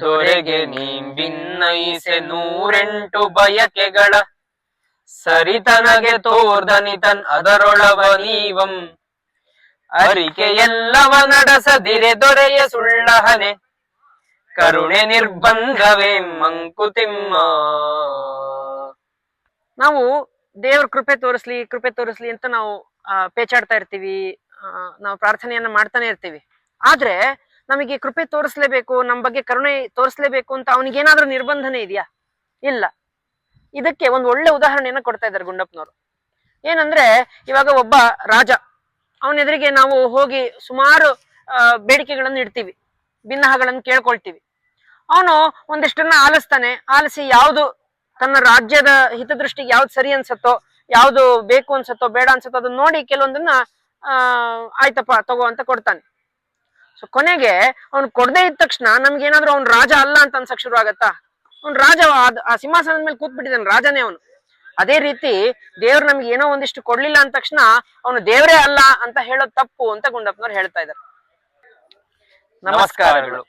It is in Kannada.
ದೊರೆಗೆ ನೀ ಭಿನ್ನೈಸೆ ನೂರೆಂಟು ಬಯಕೆಗಳ. ಸರಿತನಗೆ ತೋರ್ದನಿತನ್ ಅದರೊಳವ ನೀವಂ. ಅರಿಕೆ ಎಲ್ಲವ ನಡೆಸದಿರೆ ದೊರೆಯ ಸುಳ್ಳಹನೆ. ಕರುಣೆ ನಿರ್ಬಂಧವೇ ಮಂಕುತಿಮ್ಮ. ನಾವು ದೇವ್ರ ಕೃಪೆ ತೋರಿಸ್ಲಿ ಕೃಪೆ ತೋರಿಸ್ಲಿ ಅಂತ ನಾವು ಪೇಚಾಡ್ತಾ ಇರ್ತೀವಿ. ನಾವು ಪ್ರಾರ್ಥನೆಯನ್ನ ಮಾಡ್ತಾನೆ ಇರ್ತೀವಿ. ಆದ್ರೆ ನಮಗೆ ಕೃಪೆ ತೋರಿಸ್ಲೇಬೇಕು ನಮ್ಮ ಬಗ್ಗೆ ಕರುಣೆ ತೋರಿಸ್ಲೇಬೇಕು ಅಂತ ಅವನಿಗೇನಾದ್ರೂ ನಿರ್ಬಂಧನೆ ಇದೆಯಾ? ಇಲ್ಲ. ಇದಕ್ಕೆ ಒಂದು ಒಳ್ಳೆ ಉದಾಹರಣೆಯನ್ನ ಕೊಡ್ತಾ ಇದ್ದಾರೆ ಗುಂಡಪ್ಪನವರು. ಏನಂದ್ರೆ, ಇವಾಗ ಒಬ್ಬ ರಾಜ, ಅವನ ಎದುರಿಗೆ ನಾವು ಹೋಗಿ ಸುಮಾರು ಬೇಡಿಕೆಗಳನ್ನು ಇಡ್ತೀವಿ ಭಿನ್ನಹಗಳನ್ನು ಕೇಳ್ಕೊಳ್ತೀವಿ. ಅವನು ಒಂದಿಷ್ಟನ್ನ ಆಲಿಸ್ತಾನೆ, ಆಲಿಸಿ ಯಾವುದು ತನ್ನ ರಾಜ್ಯದ ಹಿತದೃಷ್ಟಿಗೆ ಯಾವ್ದು ಸರಿ ಅನ್ಸತ್ತೋ, ಯಾವ್ದು ಬೇಕು ಅನ್ಸತ್ತೋ, ಬೇಡ ಅನ್ಸತ್ತೋ ಅದನ್ನ ನೋಡಿ ಕೆಲವೊಂದನ್ನ ಆಯ್ತಪ್ಪ, ತಗೋ ಅಂತ ಕೊಡ್ತಾನೆ. ಸೊ ಕೊನೆಗೆ ಅವ್ನು ಕೊಡದೇ ಇದ್ದ ತಕ್ಷಣ ನಮ್ಗೆ ಏನಾದ್ರು ಅವ್ನ್ ರಾಜ ಅಲ್ಲ ಅಂತ ಅನ್ಸಕ್ ಶುರು ಆಗತ್ತಾ? ಅವ್ನ್ ರಾಜ ಆ ಸಿಂಹಾಸನದ ಮೇಲೆ ಕೂತ್ಬಿಟ್ಟಿದ್ದಾನೆ, ರಾಜನೇ ಅವನು. ಅದೇ ರೀತಿ ದೇವ್ರು ನಮ್ಗೆ ಏನೋ ಒಂದಿಷ್ಟು ಕೊಡ್ಲಿಲ್ಲ ಅಂದ ತಕ್ಷಣ ಅವನು ದೇವರೇ ಅಲ್ಲ ಅಂತ ಹೇಳೋದ್ ತಪ್ಪು ಅಂತ ಗುಂಡಪ್ಪನವ್ರು ಹೇಳ್ತಾ ಇದ್ದಾರೆ. ನಮಸ್ಕಾರಗಳು.